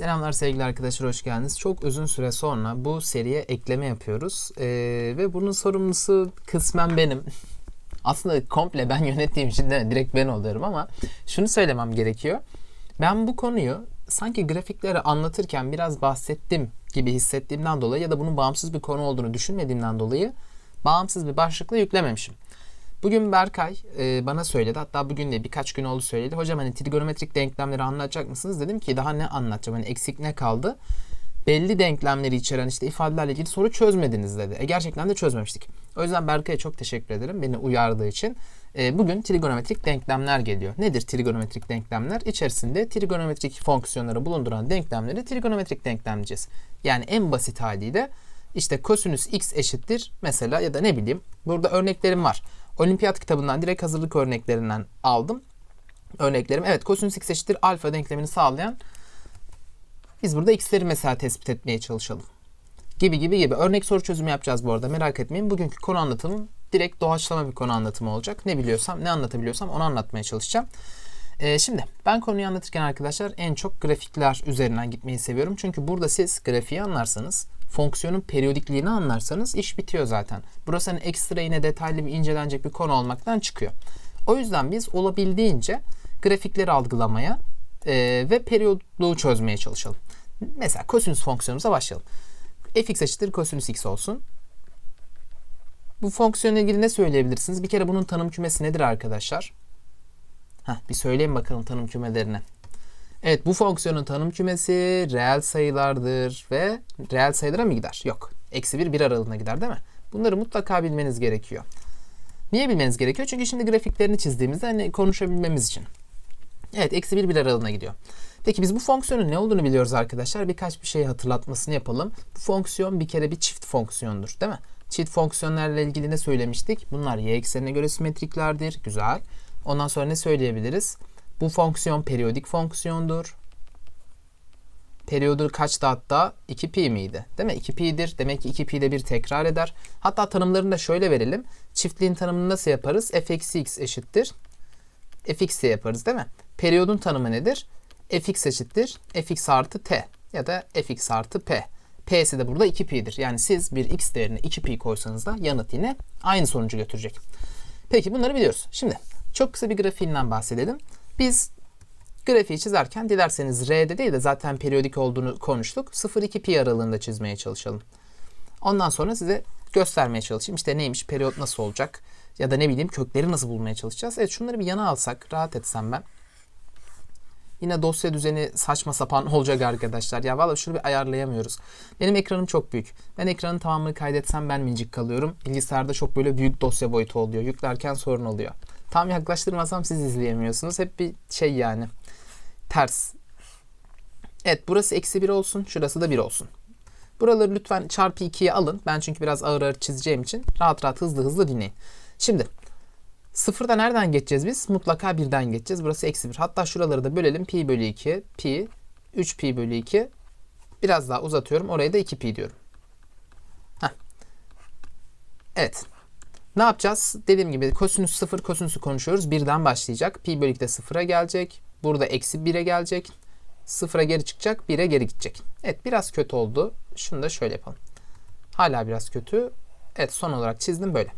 Selamlar sevgili arkadaşlar hoş geldiniz. Çok uzun süre sonra bu seriye ekleme yapıyoruz. Ee, ve bunun sorumlusu kısmen benim. Aslında komple ben yönettiğim için de direkt ben oluyorum ama şunu söylemem gerekiyor. Ben bu konuyu sanki grafikleri anlatırken biraz bahsettim gibi hissettiğimden dolayı ya da bunun bağımsız bir konu olduğunu düşünmediğimden dolayı bağımsız bir başlıkla yüklememişim. Bugün Berkay e, bana söyledi. Hatta bugün de birkaç gün oldu söyledi. Hocam hani trigonometrik denklemleri anlatacak mısınız? Dedim ki daha ne anlatacağım? Hani eksik ne kaldı? Belli denklemleri içeren işte ifadelerle ilgili soru çözmediniz dedi. E gerçekten de çözmemiştik. O yüzden Berkay'a çok teşekkür ederim beni uyardığı için. E, bugün trigonometrik denklemler geliyor. Nedir trigonometrik denklemler? İçerisinde trigonometrik fonksiyonları bulunduran denklemleri trigonometrik denklem diyeceğiz. Yani en basit haliyle işte kosinüs x eşittir mesela ya da ne bileyim burada örneklerim var. Olimpiyat kitabından direkt hazırlık örneklerinden aldım. Örneklerim. Evet kosinüs x eşittir alfa denklemini sağlayan biz burada x'leri mesela tespit etmeye çalışalım. Gibi gibi gibi. Örnek soru çözümü yapacağız bu arada merak etmeyin. Bugünkü konu anlatımım direkt doğaçlama bir konu anlatımı olacak. Ne biliyorsam, ne anlatabiliyorsam onu anlatmaya çalışacağım. Ee, şimdi ben konuyu anlatırken arkadaşlar en çok grafikler üzerinden gitmeyi seviyorum. Çünkü burada siz grafiği anlarsanız, fonksiyonun periyodikliğini anlarsanız iş bitiyor zaten. Burası hani ekstra yine detaylı bir incelenecek bir konu olmaktan çıkıyor. O yüzden biz olabildiğince grafikleri algılamaya e, ve periyodluğu çözmeye çalışalım. Mesela kosinüs fonksiyonumuza başlayalım. fx eşittir kosinüs x olsun. Bu fonksiyonla ilgili ne söyleyebilirsiniz? Bir kere bunun tanım kümesi nedir arkadaşlar? Heh, bir söyleyin bakalım tanım kümelerini. Evet bu fonksiyonun tanım kümesi reel sayılardır ve reel sayılara mı gider? Yok. Eksi 1 1 aralığına gider değil mi? Bunları mutlaka bilmeniz gerekiyor. Niye bilmeniz gerekiyor? Çünkü şimdi grafiklerini çizdiğimizde hani konuşabilmemiz için. Evet eksi 1 1 aralığına gidiyor. Peki biz bu fonksiyonun ne olduğunu biliyoruz arkadaşlar. Birkaç bir şey hatırlatmasını yapalım. Bu fonksiyon bir kere bir çift fonksiyondur değil mi? Çift fonksiyonlarla ilgili ne söylemiştik? Bunlar y eksenine göre simetriklerdir. Güzel. Ondan sonra ne söyleyebiliriz? Bu fonksiyon periyodik fonksiyondur. Periyodu kaçtı hatta? 2pi miydi? Değil mi? 2pi'dir. Demek ki 2pi de bir tekrar eder. Hatta tanımlarını da şöyle verelim. Çiftliğin tanımını nasıl yaparız? f eksi x eşittir. fx yaparız değil mi? Periyodun tanımı nedir? fx eşittir. fx artı t ya da fx artı p. P'si de burada 2pi'dir. Yani siz bir x değerine 2pi koysanız da yanıt yine aynı sonucu götürecek. Peki bunları biliyoruz. Şimdi çok kısa bir grafiğinden bahsedelim. Biz grafiği çizerken dilerseniz R'de değil de zaten periyodik olduğunu konuştuk. 0-2 pi aralığında çizmeye çalışalım. Ondan sonra size göstermeye çalışayım. İşte neymiş, periyot nasıl olacak ya da ne bileyim kökleri nasıl bulmaya çalışacağız. Evet şunları bir yana alsak, rahat etsem ben. Yine dosya düzeni saçma sapan olacak arkadaşlar. Ya valla şunu bir ayarlayamıyoruz. Benim ekranım çok büyük. Ben ekranın tamamını kaydetsem ben minicik kalıyorum. Bilgisayarda çok böyle büyük dosya boyutu oluyor. Yüklerken sorun oluyor. Tam yaklaştırmasam siz izleyemiyorsunuz. Hep bir şey yani. Ters. Evet burası eksi 1 olsun. Şurası da 1 olsun. Buraları lütfen çarpı 2'ye alın. Ben çünkü biraz ağır ağır çizeceğim için rahat rahat hızlı hızlı dinleyin. Şimdi sıfırda nereden geçeceğiz biz? Mutlaka birden geçeceğiz. Burası eksi 1. Hatta şuraları da bölelim. Pi bölü 2. Pi. 3 pi bölü 2. Biraz daha uzatıyorum. Oraya da 2 pi diyorum. Heh. Evet. Ne yapacağız? Dediğim gibi kosinüs 0 kosinüsü konuşuyoruz. Birden başlayacak. Pi bölü 2 de 0'a gelecek. Burada eksi 1'e gelecek. 0'a geri çıkacak. 1'e geri gidecek. Evet biraz kötü oldu. Şunu da şöyle yapalım. Hala biraz kötü. Evet son olarak çizdim böyle.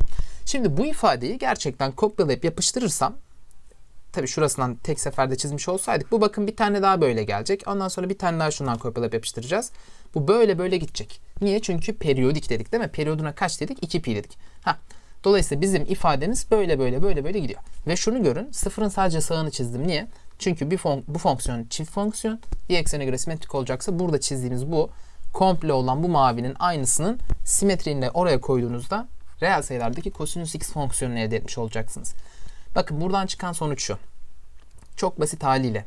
Şimdi bu ifadeyi gerçekten kopyalayıp yapıştırırsam tabi şurasından tek seferde çizmiş olsaydık bu bakın bir tane daha böyle gelecek. Ondan sonra bir tane daha şundan kopyalayıp yapıştıracağız. Bu böyle böyle gidecek. Niye? Çünkü periyodik dedik değil mi? Periyoduna kaç dedik? 2 pi dedik. Ha. Dolayısıyla bizim ifademiz böyle böyle böyle böyle gidiyor. Ve şunu görün sıfırın sadece sağını çizdim. Niye? Çünkü bir fon bu fonksiyon çift fonksiyon. Y eksene göre simetrik olacaksa burada çizdiğimiz bu komple olan bu mavinin aynısının simetriğini oraya koyduğunuzda reel sayılardaki kosinüs x fonksiyonunu elde etmiş olacaksınız. Bakın buradan çıkan sonuç şu. Çok basit haliyle.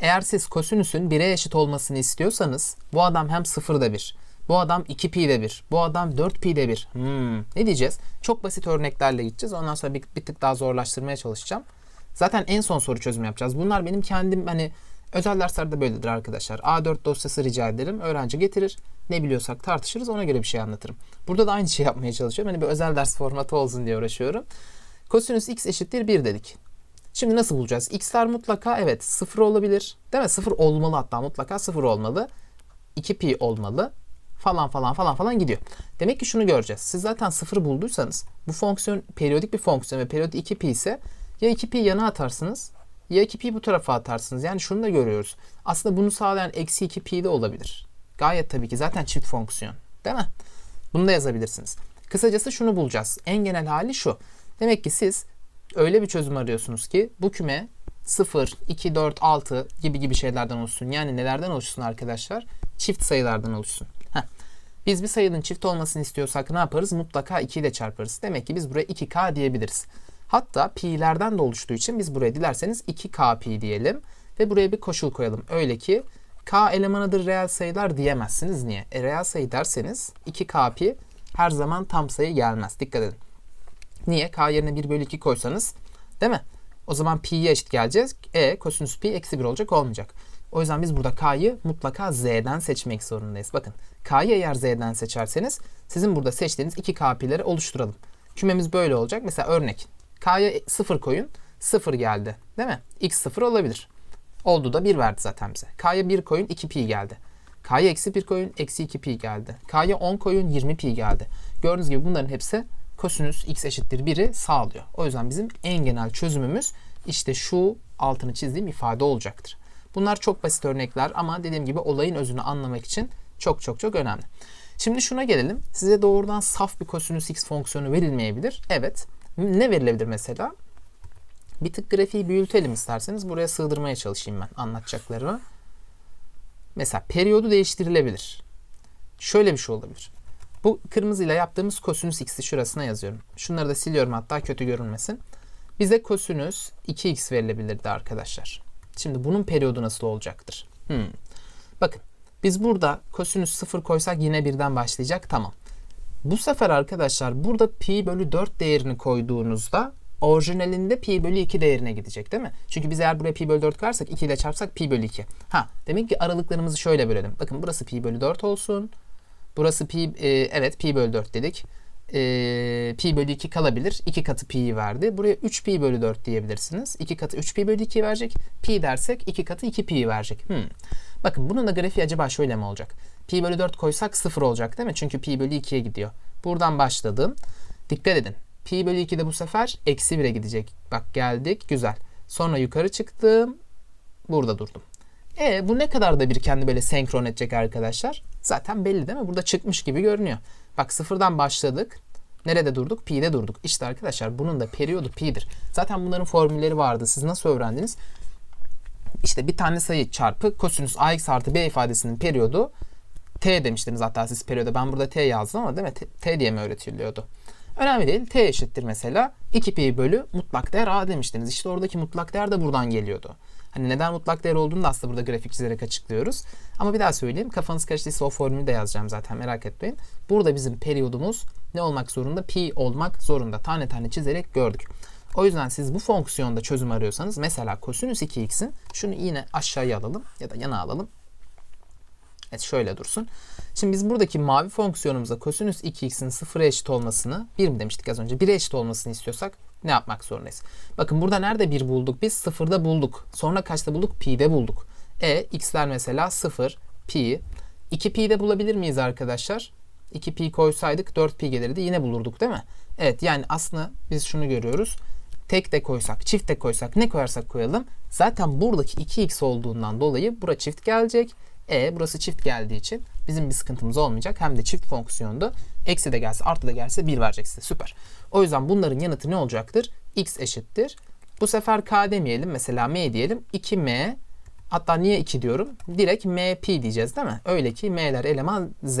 Eğer siz kosinüsün 1'e eşit olmasını istiyorsanız bu adam hem 0'da 1 bu adam 2pi'de 1. Bu adam 4pi'de 1. Hmm. Ne diyeceğiz? Çok basit örneklerle gideceğiz. Ondan sonra bir, bir tık daha zorlaştırmaya çalışacağım. Zaten en son soru çözümü yapacağız. Bunlar benim kendim hani özel derslerde böyledir arkadaşlar. A4 dosyası rica ederim. Öğrenci getirir. Ne biliyorsak tartışırız. Ona göre bir şey anlatırım. Burada da aynı şey yapmaya çalışıyorum. Hani bir özel ders formatı olsun diye uğraşıyorum. Kosinüs x eşittir 1 dedik. Şimdi nasıl bulacağız? X'ler mutlaka evet 0 olabilir. Değil mi? 0 olmalı hatta mutlaka 0 olmalı. 2pi olmalı falan falan falan falan gidiyor. Demek ki şunu göreceğiz. Siz zaten 0 bulduysanız bu fonksiyon periyodik bir fonksiyon ve periyodi 2pi ise ya 2pi yana atarsınız ya 2pi bu tarafa atarsınız. Yani şunu da görüyoruz. Aslında bunu sağlayan eksi 2pi de olabilir. Gayet tabii ki zaten çift fonksiyon. Değil mi? Bunu da yazabilirsiniz. Kısacası şunu bulacağız. En genel hali şu. Demek ki siz öyle bir çözüm arıyorsunuz ki bu küme 0, 2, 4, 6 gibi gibi şeylerden oluşsun. Yani nelerden oluşsun arkadaşlar? Çift sayılardan oluşsun. Biz bir sayının çift olmasını istiyorsak ne yaparız? Mutlaka 2 ile çarparız. Demek ki biz buraya 2k diyebiliriz. Hatta pi'lerden de oluştuğu için biz buraya dilerseniz 2k pi diyelim. Ve buraya bir koşul koyalım. Öyle ki k elemanıdır reel sayılar diyemezsiniz. Niye? E, reel sayı derseniz 2k pi her zaman tam sayı gelmez. Dikkat edin. Niye? K yerine 1 bölü 2 koysanız değil mi? O zaman pi'ye eşit geleceğiz. E kosinüs pi eksi 1 olacak olmayacak. O yüzden biz burada k'yı mutlaka z'den seçmek zorundayız. Bakın k'yı eğer z'den seçerseniz sizin burada seçtiğiniz 2k pi'leri oluşturalım. Kümemiz böyle olacak. Mesela örnek. K'ya 0 koyun. 0 geldi. Değil mi? X 0 olabilir. Oldu da 1 verdi zaten bize. K'ya 1 koyun 2 pi geldi. K'ya eksi 1 koyun eksi 2 pi geldi. K'ya 10 koyun 20 pi geldi. Gördüğünüz gibi bunların hepsi kosinüs x eşittir 1'i sağlıyor. O yüzden bizim en genel çözümümüz işte şu altını çizdiğim ifade olacaktır. Bunlar çok basit örnekler ama dediğim gibi olayın özünü anlamak için çok çok çok önemli. Şimdi şuna gelelim. Size doğrudan saf bir kosinüs x fonksiyonu verilmeyebilir. Evet. Ne verilebilir mesela? Bir tık grafiği büyütelim isterseniz. Buraya sığdırmaya çalışayım ben anlatacaklarımı. Mesela periyodu değiştirilebilir. Şöyle bir şey olabilir. Bu kırmızıyla yaptığımız kosinüs x'i şurasına yazıyorum. Şunları da siliyorum hatta kötü görünmesin. Bize kosinüs 2x verilebilirdi arkadaşlar. Şimdi bunun periyodu nasıl olacaktır? Hmm. Bakın biz burada kosinüs 0 koysak yine birden başlayacak. Tamam. Bu sefer arkadaşlar burada pi bölü 4 değerini koyduğunuzda orijinalinde pi bölü 2 değerine gidecek değil mi? Çünkü biz eğer buraya pi bölü 4 koyarsak 2 ile çarpsak pi bölü 2. Ha demek ki aralıklarımızı şöyle bölelim. Bakın burası pi bölü 4 olsun. Burası pi e, evet pi bölü 4 dedik. E, pi bölü 2 kalabilir. 2 katı pi'yi verdi. Buraya 3 pi bölü 4 diyebilirsiniz. 2 katı 3 pi bölü 2 verecek. Pi dersek 2 katı 2 pi verecek. Hmm. Bakın bunun da grafiği acaba şöyle mi olacak? Pi bölü 4 koysak 0 olacak değil mi? Çünkü pi bölü 2'ye gidiyor. Buradan başladım. Dikkat edin. Pi bölü 2 de bu sefer eksi 1'e gidecek. Bak geldik. Güzel. Sonra yukarı çıktım. Burada durdum. E bu ne kadar da bir kendi böyle senkron edecek arkadaşlar? Zaten belli değil mi? Burada çıkmış gibi görünüyor. Bak sıfırdan başladık. Nerede durduk? Pi'de durduk. İşte arkadaşlar bunun da periyodu pi'dir. Zaten bunların formülleri vardı. Siz nasıl öğrendiniz? İşte bir tane sayı çarpı kosinüs ax artı b ifadesinin periyodu t demiştiniz hatta siz periyoda. Ben burada t yazdım ama değil mi? T, t diye mi öğretiliyordu? Önemli değil. T eşittir mesela 2 pi bölü mutlak değer a demiştiniz. İşte oradaki mutlak değer de buradan geliyordu. Hani neden mutlak değer olduğunu da aslında burada grafik çizerek açıklıyoruz. Ama bir daha söyleyeyim. Kafanız karıştıysa o formülü de yazacağım zaten merak etmeyin. Burada bizim periyodumuz ne olmak zorunda? Pi olmak zorunda. Tane tane çizerek gördük. O yüzden siz bu fonksiyonda çözüm arıyorsanız mesela kosinüs 2x'in şunu yine aşağıya alalım ya da yana alalım. Evet şöyle dursun. Şimdi biz buradaki mavi fonksiyonumuza kosinüs 2x'in sıfıra eşit olmasını 1 mi demiştik az önce? 1'e eşit olmasını istiyorsak ne yapmak zorundayız? Bakın burada nerede 1 bulduk? Biz sıfırda bulduk. Sonra kaçta bulduk? Pi'de bulduk. E x'ler mesela 0, pi. 2 pi'de bulabilir miyiz arkadaşlar? 2 pi koysaydık 4 pi gelirdi. Yine bulurduk değil mi? Evet yani aslında biz şunu görüyoruz. Tek de koysak, çift de koysak ne koyarsak koyalım. Zaten buradaki 2x olduğundan dolayı bura çift gelecek. E burası çift geldiği için bizim bir sıkıntımız olmayacak. Hem de çift fonksiyonda eksi de gelse artı da gelse 1 verecek size. Süper. O yüzden bunların yanıtı ne olacaktır? x eşittir. Bu sefer k demeyelim. Mesela m diyelim. 2m hatta niye 2 diyorum? Direkt m pi diyeceğiz değil mi? Öyle ki m'ler eleman z.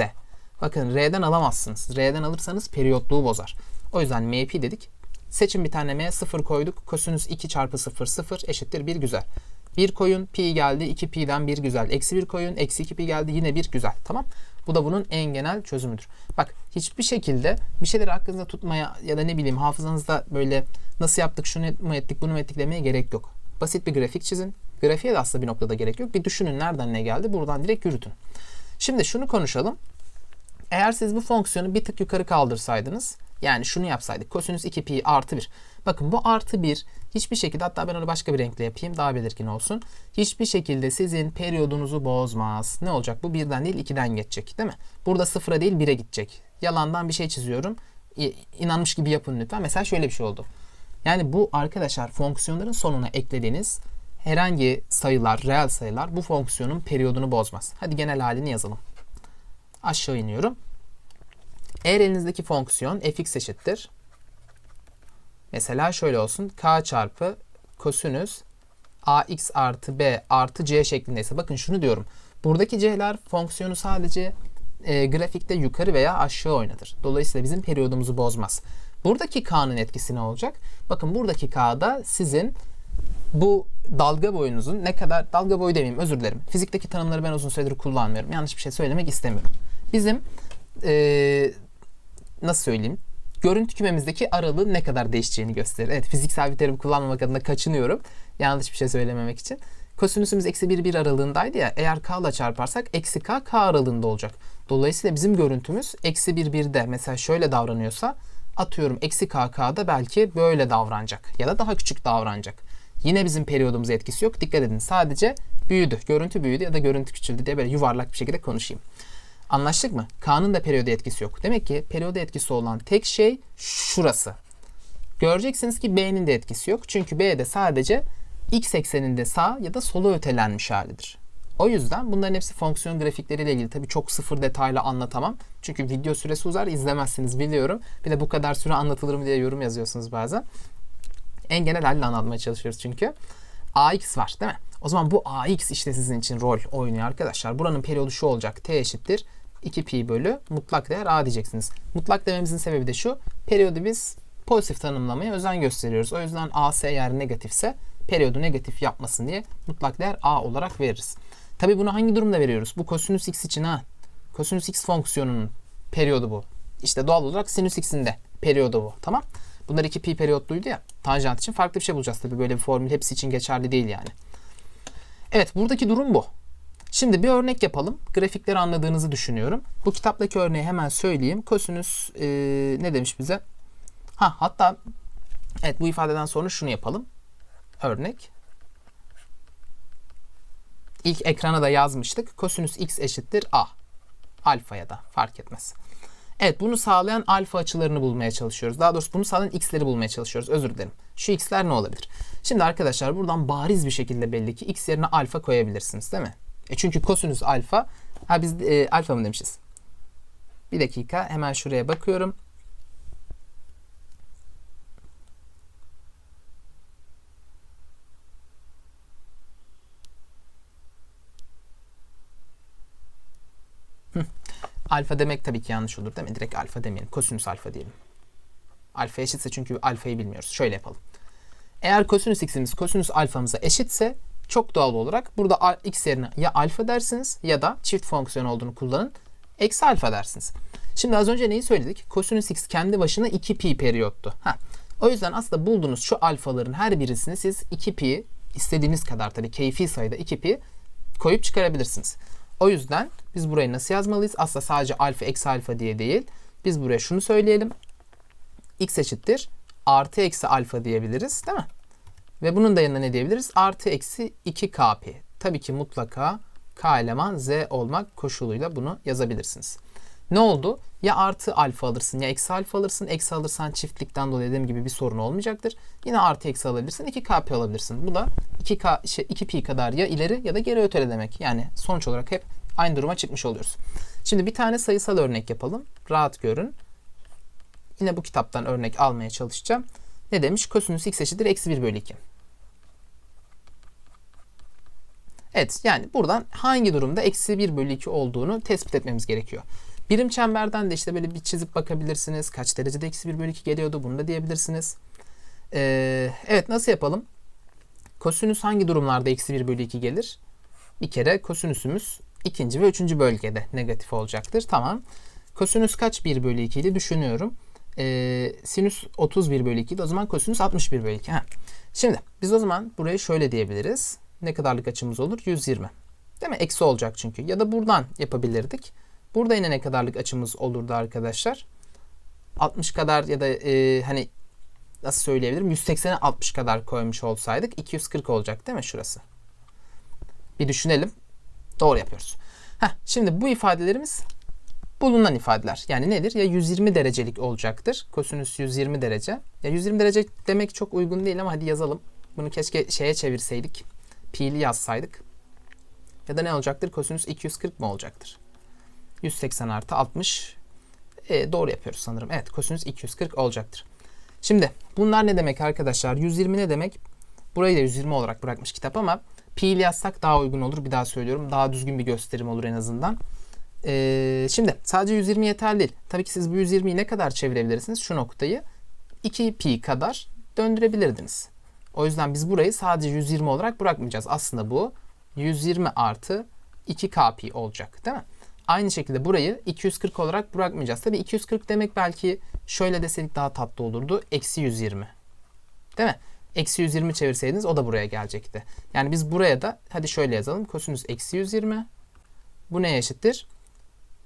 Bakın r'den alamazsınız. R'den alırsanız periyotluğu bozar. O yüzden m pi dedik. Seçin bir tane m 0 koyduk. Kosinüs 2 çarpı 0 0 eşittir 1 güzel. 1 koyun pi geldi 2 pi'den 1 güzel. Eksi 1 koyun eksi 2 pi geldi yine 1 güzel. Tamam. Bu da bunun en genel çözümüdür. Bak hiçbir şekilde bir şeyleri aklınızda tutmaya ya da ne bileyim hafızanızda böyle nasıl yaptık şunu mu ettik bunu mu ettik demeye gerek yok. Basit bir grafik çizin. Grafiğe de aslında bir noktada gerek yok. Bir düşünün nereden ne geldi buradan direkt yürütün. Şimdi şunu konuşalım. Eğer siz bu fonksiyonu bir tık yukarı kaldırsaydınız Yani şunu yapsaydık. Kosinüs 2 pi artı 1. Bakın bu artı 1 hiçbir şekilde hatta ben onu başka bir renkle yapayım daha belirgin olsun. Hiçbir şekilde sizin periyodunuzu bozmaz. Ne olacak? Bu birden değil 2'den geçecek değil mi? Burada sıfıra değil 1'e gidecek. Yalandan bir şey çiziyorum. İnanmış gibi yapın lütfen. Mesela şöyle bir şey oldu. Yani bu arkadaşlar fonksiyonların sonuna eklediğiniz herhangi sayılar, reel sayılar bu fonksiyonun periyodunu bozmaz. Hadi genel halini yazalım. Aşağı iniyorum. Eğer elinizdeki fonksiyon fx eşittir. Mesela şöyle olsun. k çarpı kosinüs ax artı b artı c şeklindeyse. Bakın şunu diyorum. Buradaki c'ler fonksiyonu sadece e, grafikte yukarı veya aşağı oynatır. Dolayısıyla bizim periyodumuzu bozmaz. Buradaki k'nın etkisi ne olacak? Bakın buradaki k'da sizin bu dalga boyunuzun ne kadar dalga boyu demeyeyim özür dilerim. Fizikteki tanımları ben uzun süredir kullanmıyorum. Yanlış bir şey söylemek istemiyorum. Bizim eee, nasıl söyleyeyim? Görüntü kümemizdeki aralığı ne kadar değişeceğini gösterir. Evet fiziksel bir terim kullanmamak adına kaçınıyorum. Yanlış bir şey söylememek için. Kosinüsümüz eksi 1 1 aralığındaydı ya. Eğer k ile çarparsak eksi k k aralığında olacak. Dolayısıyla bizim görüntümüz eksi 1 1'de mesela şöyle davranıyorsa atıyorum eksi k k'da belki böyle davranacak. Ya da daha küçük davranacak. Yine bizim periyodumuza etkisi yok. Dikkat edin sadece büyüdü. Görüntü büyüdü ya da görüntü küçüldü diye böyle yuvarlak bir şekilde konuşayım. Anlaştık mı? K'nın da periyoda etkisi yok. Demek ki periyoda etkisi olan tek şey şurası. Göreceksiniz ki B'nin de etkisi yok. Çünkü B'de sadece x ekseninde sağ ya da sola ötelenmiş halidir. O yüzden bunların hepsi fonksiyon grafikleriyle ilgili. Tabii çok sıfır detaylı anlatamam. Çünkü video süresi uzar izlemezsiniz biliyorum. Bir de bu kadar süre anlatılır mı diye yorum yazıyorsunuz bazen. En genel halini anlatmaya çalışıyoruz çünkü. AX var değil mi? O zaman bu AX işte sizin için rol oynuyor arkadaşlar. Buranın periyodu şu olacak. T eşittir 2 pi bölü mutlak değer A diyeceksiniz. Mutlak dememizin sebebi de şu. Periyodu biz pozitif tanımlamaya özen gösteriyoruz. O yüzden AS eğer negatifse periyodu negatif yapmasın diye mutlak değer A olarak veririz. Tabi bunu hangi durumda veriyoruz? Bu kosinüs x için ha. Kosinüs x fonksiyonunun periyodu bu. İşte doğal olarak sinüs x'in de periyodu bu. Tamam. Bunlar 2 pi periyotluydu ya. Tanjant için farklı bir şey bulacağız tabii. Böyle bir formül hepsi için geçerli değil yani. Evet buradaki durum bu. Şimdi bir örnek yapalım. Grafikleri anladığınızı düşünüyorum. Bu kitaptaki örneği hemen söyleyeyim. Kosinüs e, ne demiş bize? Ha hatta evet bu ifadeden sonra şunu yapalım. Örnek. İlk ekrana da yazmıştık. Kosinüs x eşittir a. Alfaya da fark etmez. Evet bunu sağlayan alfa açılarını bulmaya çalışıyoruz. Daha doğrusu bunu sağlayan x'leri bulmaya çalışıyoruz. Özür dilerim. Şu x'ler ne olabilir? Şimdi arkadaşlar buradan bariz bir şekilde belli ki x yerine alfa koyabilirsiniz değil mi? E çünkü kosinüs alfa. Ha biz e, alfa mı demişiz? Bir dakika hemen şuraya bakıyorum. Alfa demek tabii ki yanlış olur değil mi? Direkt alfa demeyelim. Kosinüs alfa diyelim. Alfa eşitse çünkü alfayı bilmiyoruz. Şöyle yapalım. Eğer kosinüs x'imiz kosinüs alfamıza eşitse çok doğal olarak burada x yerine ya alfa dersiniz ya da çift fonksiyon olduğunu kullanın. Eksi alfa dersiniz. Şimdi az önce neyi söyledik? Kosinüs x kendi başına 2 pi periyottu. Ha. O yüzden aslında bulduğunuz şu alfaların her birisini siz 2 pi istediğiniz kadar tabii keyfi sayıda 2 pi koyup çıkarabilirsiniz. O yüzden biz burayı nasıl yazmalıyız? Aslında sadece alfa eksi alfa diye değil. Biz buraya şunu söyleyelim. x eşittir artı eksi alfa diyebiliriz değil mi? Ve bunun da yanına ne diyebiliriz? Artı eksi 2 kp. Tabii ki mutlaka k eleman z olmak koşuluyla bunu yazabilirsiniz. Ne oldu? Ya artı alfa alırsın ya eksi alfa alırsın. Eksi alırsan çiftlikten dolayı dediğim gibi bir sorun olmayacaktır. Yine artı eksi alabilirsin. 2 kp alabilirsin. Bu da 2, k, şey, 2 pi kadar ya ileri ya da geri ötele demek. Yani sonuç olarak hep aynı duruma çıkmış oluyoruz. Şimdi bir tane sayısal örnek yapalım. Rahat görün. Yine bu kitaptan örnek almaya çalışacağım. Ne demiş? Kosinüs x eşittir eksi 1 bölü 2. Evet yani buradan hangi durumda eksi 1 bölü 2 olduğunu tespit etmemiz gerekiyor. Birim çemberden de işte böyle bir çizip bakabilirsiniz. Kaç derecede eksi 1 bölü 2 geliyordu bunu da diyebilirsiniz. Ee, evet nasıl yapalım? Kosinüs hangi durumlarda eksi 1 bölü 2 gelir? Bir kere kosinüsümüz ikinci ve üçüncü bölgede negatif olacaktır. Tamam. Kosinüs kaç 1 bölü 2 idi düşünüyorum. Ee, sinüs 31 bölü 2 idi. O zaman kosinüs 61 bölü 2. Ha. Şimdi biz o zaman burayı şöyle diyebiliriz. Ne kadarlık açımız olur? 120. Değil mi? Eksi olacak çünkü. Ya da buradan yapabilirdik. Burada yine ne kadarlık açımız olurdu arkadaşlar? 60 kadar ya da e, hani nasıl söyleyebilirim 180'e 60 kadar koymuş olsaydık 240 olacak değil mi şurası? Bir düşünelim. Doğru yapıyoruz. Heh, şimdi bu ifadelerimiz bulunan ifadeler. Yani nedir? Ya 120 derecelik olacaktır. Kosinüs 120 derece. Ya 120 derece demek çok uygun değil ama hadi yazalım. Bunu keşke şeye çevirseydik. Pi'li yazsaydık. Ya da ne olacaktır? Kosinüs 240 mı olacaktır? 180 artı 60. E, doğru yapıyoruz sanırım. Evet kosinüs 240 olacaktır. Şimdi bunlar ne demek arkadaşlar? 120 ne demek? Burayı da 120 olarak bırakmış kitap ama pi'li yazsak daha uygun olur. Bir daha söylüyorum. Daha düzgün bir gösterim olur en azından. Ee, şimdi sadece 120 yeterli değil. Tabii ki siz bu 120'yi ne kadar çevirebilirsiniz? Şu noktayı 2 pi kadar döndürebilirdiniz. O yüzden biz burayı sadece 120 olarak bırakmayacağız. Aslında bu 120 artı 2k pi olacak değil mi? Aynı şekilde burayı 240 olarak bırakmayacağız. Tabii 240 demek belki şöyle deseydik daha tatlı olurdu. Eksi 120. Değil mi? Eksi 120 çevirseydiniz o da buraya gelecekti. Yani biz buraya da hadi şöyle yazalım. Kosinüs eksi 120. Bu neye eşittir?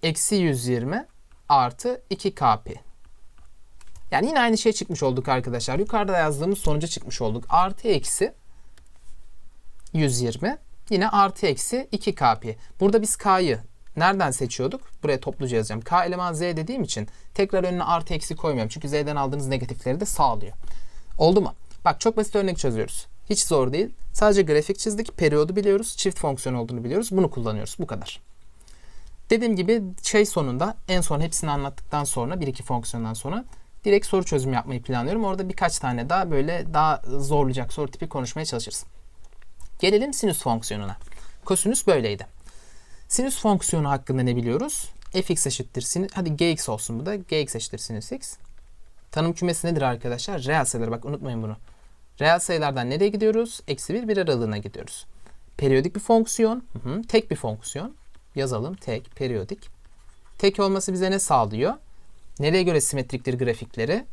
Eksi 120 artı 2k pi. Yani yine aynı şey çıkmış olduk arkadaşlar. Yukarıda yazdığımız sonuca çıkmış olduk. Artı eksi 120 yine artı eksi 2k pi. Burada biz k'yı nereden seçiyorduk? Buraya topluca yazacağım. K eleman z dediğim için tekrar önüne artı eksi koymuyorum. Çünkü z'den aldığınız negatifleri de sağlıyor. Oldu mu? Bak çok basit örnek çözüyoruz. Hiç zor değil. Sadece grafik çizdik. Periyodu biliyoruz. Çift fonksiyon olduğunu biliyoruz. Bunu kullanıyoruz. Bu kadar. Dediğim gibi şey sonunda en son hepsini anlattıktan sonra bir iki fonksiyondan sonra direkt soru çözümü yapmayı planlıyorum. Orada birkaç tane daha böyle daha zorlayacak soru tipi konuşmaya çalışırız. Gelelim sinüs fonksiyonuna. Kosinüs böyleydi. Sinüs fonksiyonu hakkında ne biliyoruz? fx eşittir sinüs. Hadi gx olsun bu da. gx eşittir sinüs x. Tanım kümesi nedir arkadaşlar? Reel sayılar. Bak unutmayın bunu. Reel sayılardan nereye gidiyoruz? Eksi 1, 1 aralığına gidiyoruz. Periyodik bir fonksiyon. Hı hı. Tek bir fonksiyon. Yazalım. Tek, periyodik. Tek olması bize ne sağlıyor? Nereye göre simetriktir grafikleri?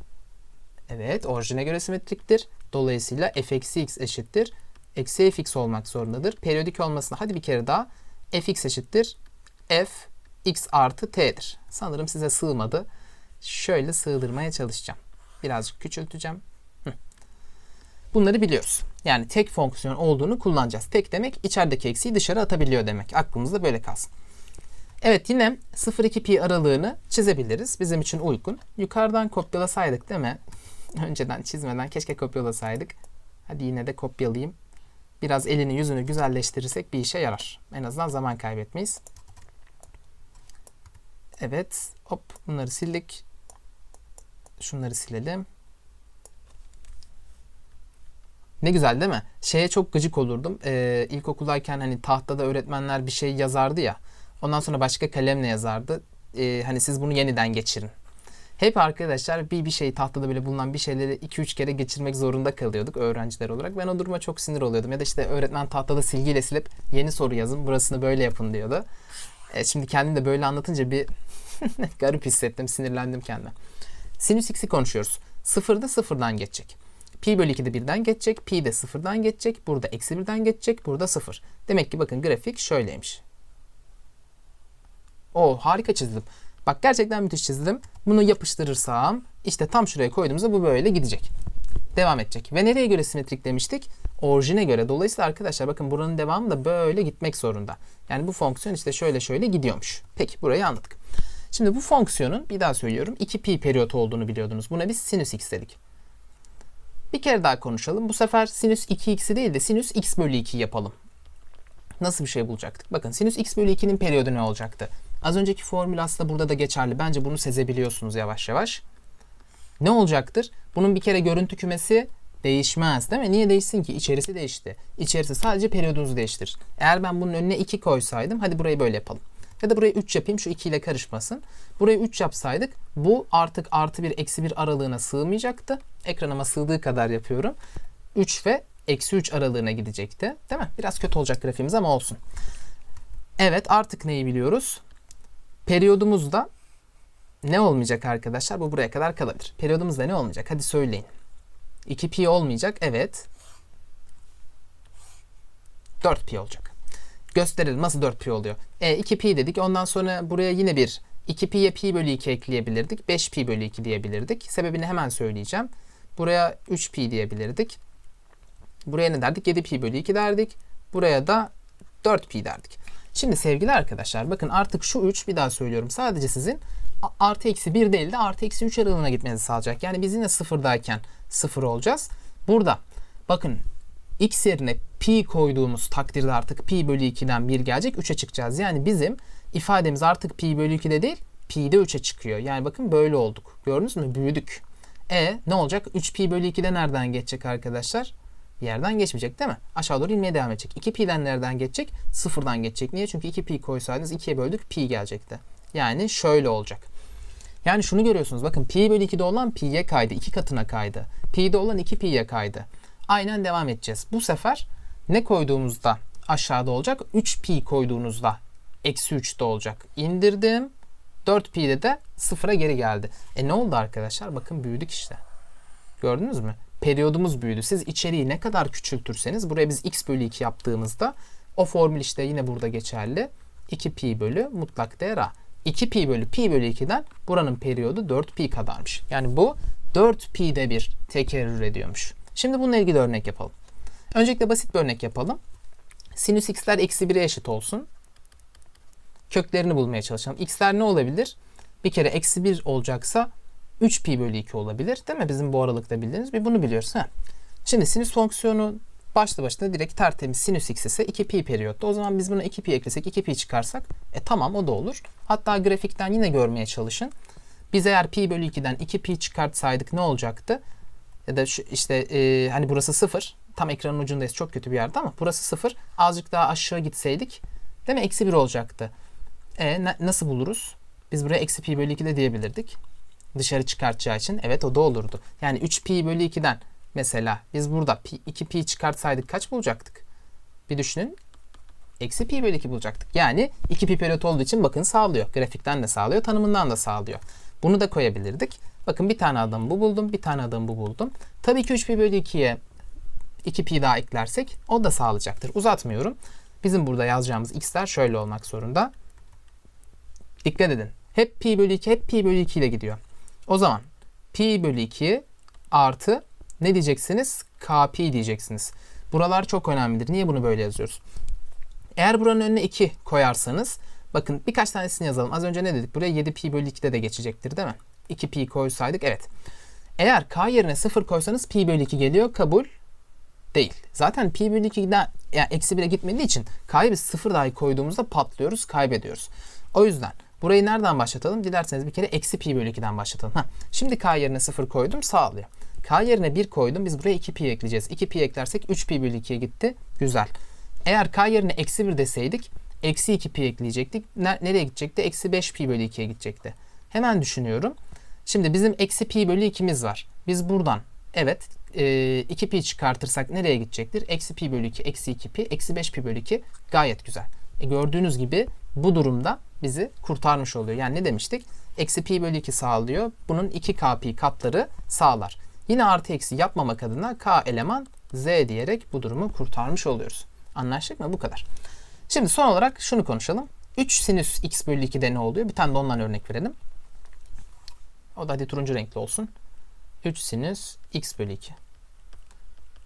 Evet, orijine göre simetriktir. Dolayısıyla f eksi x eşittir. Eksi fx olmak zorundadır. Periyodik olmasına hadi bir kere daha fx eşittir. f x artı t'dir. Sanırım size sığmadı. Şöyle sığdırmaya çalışacağım. Birazcık küçülteceğim. Bunları biliyoruz. Yani tek fonksiyon olduğunu kullanacağız. Tek demek içerideki eksiği dışarı atabiliyor demek. Aklımızda böyle kalsın. Evet yine 0-2 pi aralığını çizebiliriz. Bizim için uygun. Yukarıdan kopyalasaydık değil mi? Önceden çizmeden keşke kopyalasaydık. Hadi yine de kopyalayayım. Biraz elini yüzünü güzelleştirirsek bir işe yarar. En azından zaman kaybetmeyiz. Evet. Hop bunları sildik. Şunları silelim. Ne güzel değil mi? Şeye çok gıcık olurdum. Ee, ilkokuldayken hani tahtada öğretmenler bir şey yazardı ya. Ondan sonra başka kalemle yazardı. Ee, hani siz bunu yeniden geçirin. Hep arkadaşlar bir bir şey tahtada böyle bulunan bir şeyleri 2-3 kere geçirmek zorunda kalıyorduk öğrenciler olarak. Ben o duruma çok sinir oluyordum. Ya da işte öğretmen tahtada silgiyle silip yeni soru yazın burasını böyle yapın diyordu. E, şimdi kendim de böyle anlatınca bir garip hissettim, sinirlendim kendime. Sinüs x'i konuşuyoruz. Sıfırda sıfırdan geçecek. Pi bölü 2'de birden geçecek. Pi de sıfırdan geçecek. Burada eksi birden geçecek. Burada sıfır. Demek ki bakın grafik şöyleymiş. O harika çizdim. Bak gerçekten müthiş çizdim. Bunu yapıştırırsam işte tam şuraya koyduğumuzda bu böyle gidecek. Devam edecek. Ve nereye göre simetrik demiştik? Orijine göre. Dolayısıyla arkadaşlar bakın buranın devamı da böyle gitmek zorunda. Yani bu fonksiyon işte şöyle şöyle gidiyormuş. Peki burayı anladık. Şimdi bu fonksiyonun bir daha söylüyorum 2 pi periyot olduğunu biliyordunuz. Buna biz sinüs x dedik. Bir kere daha konuşalım. Bu sefer sinüs 2x'i değil de sinüs x bölü 2 yapalım. Nasıl bir şey bulacaktık? Bakın sinüs x bölü 2'nin periyodu ne olacaktı? Az önceki formül aslında burada da geçerli. Bence bunu sezebiliyorsunuz yavaş yavaş. Ne olacaktır? Bunun bir kere görüntü kümesi değişmez değil mi? Niye değişsin ki? İçerisi değişti. İçerisi sadece periyodunuzu değiştirir. Eğer ben bunun önüne 2 koysaydım hadi burayı böyle yapalım. Ya da burayı 3 yapayım şu 2 ile karışmasın. Burayı 3 yapsaydık bu artık artı 1 eksi 1 aralığına sığmayacaktı. Ekranıma sığdığı kadar yapıyorum. 3 ve eksi 3 aralığına gidecekti. Değil mi? Biraz kötü olacak grafiğimiz ama olsun. Evet artık neyi biliyoruz? Periyodumuzda ne olmayacak arkadaşlar? Bu buraya kadar kalabilir. Periyodumuzda ne olmayacak? Hadi söyleyin. 2 pi olmayacak. Evet. 4 pi olacak. Gösterelim nasıl 4 pi oluyor. E 2 pi dedik. Ondan sonra buraya yine bir 2pi'ye pi bölü 2 ekleyebilirdik. 5pi bölü 2 diyebilirdik. Sebebini hemen söyleyeceğim. Buraya 3pi diyebilirdik. Buraya ne derdik? 7pi bölü 2 derdik. Buraya da 4pi derdik. Şimdi sevgili arkadaşlar bakın artık şu 3 bir daha söylüyorum. Sadece sizin artı eksi 1 değil de artı eksi 3 aralığına gitmenizi sağlayacak. Yani biz yine sıfırdayken sıfır olacağız. Burada bakın x yerine pi koyduğumuz takdirde artık pi bölü 2'den 1 gelecek 3'e çıkacağız. Yani bizim ifademiz artık pi bölü 2'de değil pi'de 3'e çıkıyor. Yani bakın böyle olduk. Gördünüz mü? Büyüdük. E ne olacak? 3 pi bölü 2'de nereden geçecek arkadaşlar? Yerden geçmeyecek değil mi? Aşağı doğru inmeye devam edecek. 2pi'den nereden geçecek? Sıfırdan geçecek. Niye? Çünkü 2pi koysaydınız 2'ye böldük pi gelecekti. Yani şöyle olacak. Yani şunu görüyorsunuz. Bakın pi bölü 2'de olan pi'ye kaydı. 2 katına kaydı. Pi'de olan 2pi'ye kaydı. Aynen devam edeceğiz. Bu sefer ne koyduğumuzda aşağıda olacak? 3pi koyduğunuzda eksi 3'te olacak. İndirdim. 4pi'de de sıfıra geri geldi. E ne oldu arkadaşlar? Bakın büyüdük işte. Gördünüz mü? Periyodumuz büyüdü. Siz içeriği ne kadar küçültürseniz buraya biz x bölü 2 yaptığımızda o formül işte yine burada geçerli. 2pi bölü mutlak değer a. 2pi bölü pi bölü 2'den buranın periyodu 4pi kadarmış. Yani bu 4pi'de bir tekerrür ediyormuş. Şimdi bununla ilgili örnek yapalım. Öncelikle basit bir örnek yapalım. Sinüs x'ler eksi 1'e eşit olsun. Köklerini bulmaya çalışalım. x'ler ne olabilir? Bir kere eksi 1 olacaksa 3 pi bölü 2 olabilir. Değil mi? Bizim bu aralıkta bildiğiniz bir bunu biliyoruz. Ha. Şimdi sinüs fonksiyonu başlı başına direkt tertemiz sinüs x ise 2 pi periyotta. O zaman biz buna 2 pi eklesek 2 pi çıkarsak e tamam o da olur. Hatta grafikten yine görmeye çalışın. Biz eğer pi bölü 2'den 2 pi çıkartsaydık ne olacaktı? Ya da şu, işte e, hani burası 0. Tam ekranın ucundayız. Çok kötü bir yerde ama burası 0. Azıcık daha aşağı gitseydik değil mi? Eksi 1 olacaktı. E, na- nasıl buluruz? Biz buraya eksi pi bölü 2 de diyebilirdik dışarı çıkartacağı için evet o da olurdu. Yani 3 pi bölü 2'den mesela biz burada pi, 2 pi çıkartsaydık kaç bulacaktık? Bir düşünün. Eksi pi bölü 2 bulacaktık. Yani 2 pi periyot olduğu için bakın sağlıyor. Grafikten de sağlıyor, tanımından da sağlıyor. Bunu da koyabilirdik. Bakın bir tane adam bu buldum, bir tane adam bu buldum. Tabii ki 3 pi bölü 2'ye 2 pi daha eklersek o da sağlayacaktır. Uzatmıyorum. Bizim burada yazacağımız x'ler şöyle olmak zorunda. Dikkat edin. Hep pi bölü 2, hep pi bölü 2 ile gidiyor. O zaman pi bölü 2 artı ne diyeceksiniz? kp diyeceksiniz. Buralar çok önemlidir. Niye bunu böyle yazıyoruz? Eğer buranın önüne 2 koyarsanız bakın birkaç tanesini yazalım. Az önce ne dedik? Buraya 7 pi bölü 2'de de geçecektir değil mi? 2 pi koysaydık evet. Eğer k yerine 0 koysanız pi bölü 2 geliyor. Kabul değil. Zaten pi bölü 2'den yani eksi 1'e gitmediği için k'yı biz 0 dahi koyduğumuzda patlıyoruz, kaybediyoruz. O yüzden Burayı nereden başlatalım? Dilerseniz bir kere eksi pi bölü 2'den başlatalım. Heh. Şimdi k yerine 0 koydum sağlıyor. k yerine 1 koydum. Biz buraya 2 pi ekleyeceğiz. 2 pi eklersek 3 pi bölü 2'ye gitti. Güzel. Eğer k yerine eksi 1 deseydik eksi 2 pi ekleyecektik. Nereye gidecekti? Eksi 5 pi bölü 2'ye gidecekti. Hemen düşünüyorum. Şimdi bizim eksi pi bölü 2'miz var. Biz buradan evet e, 2 pi çıkartırsak nereye gidecektir? Eksi pi bölü 2, eksi 2 pi, eksi 5 pi bölü 2 gayet güzel. E, gördüğünüz gibi bu durumda bizi kurtarmış oluyor. Yani ne demiştik? Eksi pi bölü 2 sağlıyor. Bunun 2k pi katları sağlar. Yine artı eksi yapmamak adına k eleman z diyerek bu durumu kurtarmış oluyoruz. Anlaştık mı? Bu kadar. Şimdi son olarak şunu konuşalım. 3 sinüs x bölü 2'de ne oluyor? Bir tane de ondan örnek verelim. O da hadi turuncu renkli olsun. 3 sinüs x bölü 2.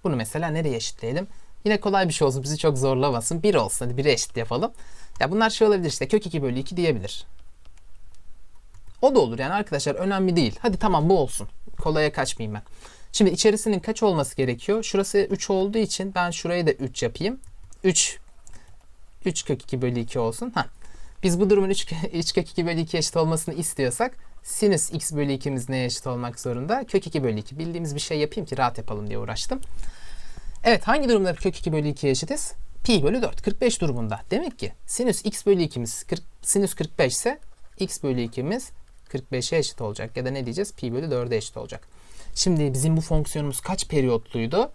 Bunu mesela nereye eşitleyelim? Yine kolay bir şey olsun. Bizi çok zorlamasın. 1 olsun. Hadi 1'e eşit yapalım. Ya bunlar şey olabilir işte. Kök 2 bölü 2 diyebilir. O da olur yani arkadaşlar önemli değil. Hadi tamam bu olsun. Kolaya kaçmayayım ben. Şimdi içerisinin kaç olması gerekiyor? Şurası 3 olduğu için ben şurayı da 3 yapayım. 3 3 kök 2 bölü 2 olsun. Ha. Biz bu durumun 3, 3 kök 2 bölü 2 eşit olmasını istiyorsak sinüs x bölü 2'miz neye eşit olmak zorunda? Kök 2 bölü 2. Bildiğimiz bir şey yapayım ki rahat yapalım diye uğraştım. Evet hangi durumda kök 2 bölü 2'ye eşitiz? Pi bölü 4. 45 durumunda. Demek ki sinüs x bölü 2'miz 40, sinüs 45 ise x bölü 2'miz 45'e eşit olacak. Ya da ne diyeceğiz? Pi bölü 4'e eşit olacak. Şimdi bizim bu fonksiyonumuz kaç periyotluydu?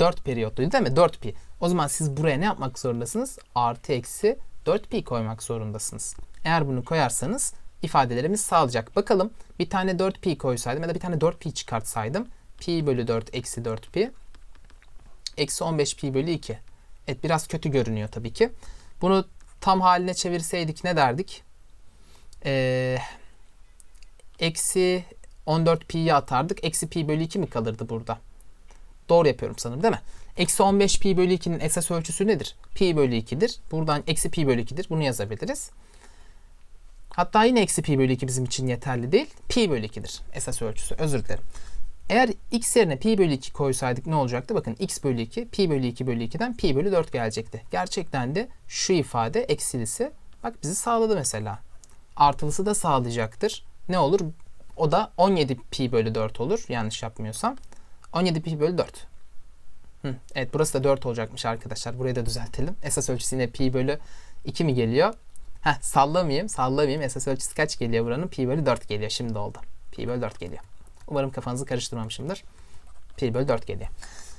4 periyotluydu değil mi? 4 pi. O zaman siz buraya ne yapmak zorundasınız? Artı eksi 4 pi koymak zorundasınız. Eğer bunu koyarsanız ifadelerimiz sağlayacak. Bakalım bir tane 4 pi koysaydım ya da bir tane 4 pi çıkartsaydım. Pi bölü 4 eksi 4 pi. Eksi 15 pi bölü 2. Evet biraz kötü görünüyor tabii ki. Bunu tam haline çevirseydik ne derdik? Ee, eksi 14 pi'yi atardık. Eksi pi bölü 2 mi kalırdı burada? Doğru yapıyorum sanırım değil mi? Eksi 15 pi bölü 2'nin esas ölçüsü nedir? Pi bölü 2'dir. Buradan eksi pi bölü 2'dir. Bunu yazabiliriz. Hatta yine eksi pi bölü 2 bizim için yeterli değil. Pi bölü 2'dir esas ölçüsü. Özür dilerim. Eğer x yerine pi bölü 2 koysaydık ne olacaktı? Bakın x bölü 2 pi bölü 2 bölü 2'den pi bölü 4 gelecekti. Gerçekten de şu ifade eksilisi bak bizi sağladı mesela. Artılısı da sağlayacaktır. Ne olur? O da 17 pi bölü 4 olur yanlış yapmıyorsam. 17 pi bölü 4. Hı, evet burası da 4 olacakmış arkadaşlar. Burayı da düzeltelim. Esas ölçüsü yine pi bölü 2 mi geliyor? Heh sallamayayım sallamayayım. Esas ölçüsü kaç geliyor buranın? Pi bölü 4 geliyor. Şimdi oldu. Pi bölü 4 geliyor. Umarım kafanızı karıştırmamışımdır. Pi bölü 4 geliyor.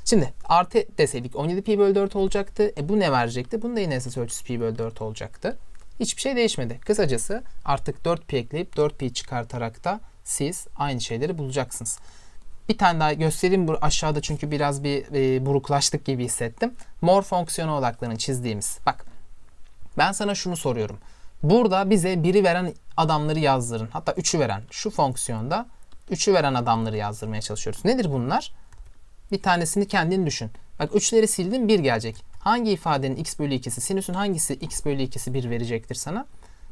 Şimdi artı deseydik 17 pi bölü 4 olacaktı. E bu ne verecekti? Bunun da yine esas ölçüsü pi bölü 4 olacaktı. Hiçbir şey değişmedi. Kısacası artık 4 pi ekleyip 4 pi çıkartarak da siz aynı şeyleri bulacaksınız. Bir tane daha göstereyim bu aşağıda çünkü biraz bir e, buruklaştık gibi hissettim. Mor fonksiyona odaklanın çizdiğimiz. Bak ben sana şunu soruyorum. Burada bize biri veren adamları yazdırın. Hatta üçü veren şu fonksiyonda üçü veren adamları yazdırmaya çalışıyoruz. Nedir bunlar? Bir tanesini kendin düşün. Bak üçleri sildin bir gelecek. Hangi ifadenin x bölü 2'si sinüsün hangisi x bölü 2'si 1 verecektir sana?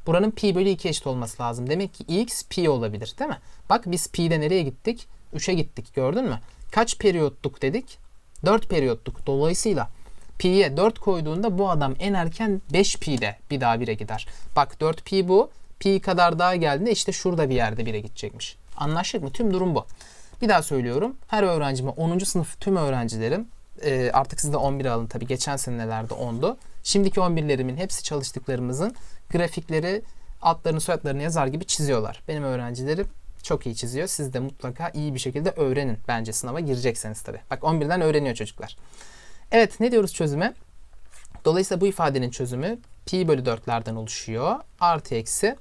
Buranın pi bölü 2 eşit olması lazım. Demek ki x pi olabilir değil mi? Bak biz pi'de nereye gittik? 3'e gittik gördün mü? Kaç periyotluk dedik? 4 periyotluk. Dolayısıyla pi'ye 4 koyduğunda bu adam en erken 5 pi'de bir daha 1'e gider. Bak 4 pi bu. Pi kadar daha geldiğinde işte şurada bir yerde 1'e gidecekmiş. Anlaştık mı? Tüm durum bu. Bir daha söylüyorum. Her öğrencime 10. sınıf tüm öğrencilerim e, artık siz de 11 alın tabii. Geçen senelerde 10'du. Şimdiki 11'lerimin hepsi çalıştıklarımızın grafikleri adlarını soyadlarını yazar gibi çiziyorlar. Benim öğrencilerim çok iyi çiziyor. Siz de mutlaka iyi bir şekilde öğrenin bence sınava girecekseniz tabii. Bak 11'den öğreniyor çocuklar. Evet ne diyoruz çözüme? Dolayısıyla bu ifadenin çözümü pi bölü 4'lerden oluşuyor. Artı eksi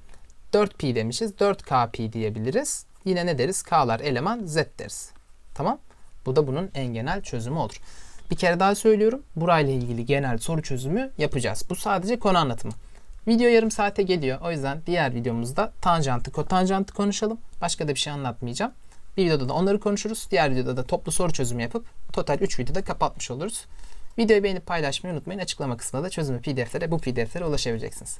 4pi demişiz. 4k pi diyebiliriz. Yine ne deriz? K'lar eleman z deriz. Tamam. Bu da bunun en genel çözümü olur. Bir kere daha söylüyorum. Burayla ilgili genel soru çözümü yapacağız. Bu sadece konu anlatımı. Video yarım saate geliyor. O yüzden diğer videomuzda tanjantı, kotanjantı konuşalım. Başka da bir şey anlatmayacağım. Bir videoda da onları konuşuruz. Diğer videoda da toplu soru çözümü yapıp total 3 videoda kapatmış oluruz. Videoyu beğenip paylaşmayı unutmayın. Açıklama kısmında da çözümü pdf'lere bu pdf'lere ulaşabileceksiniz.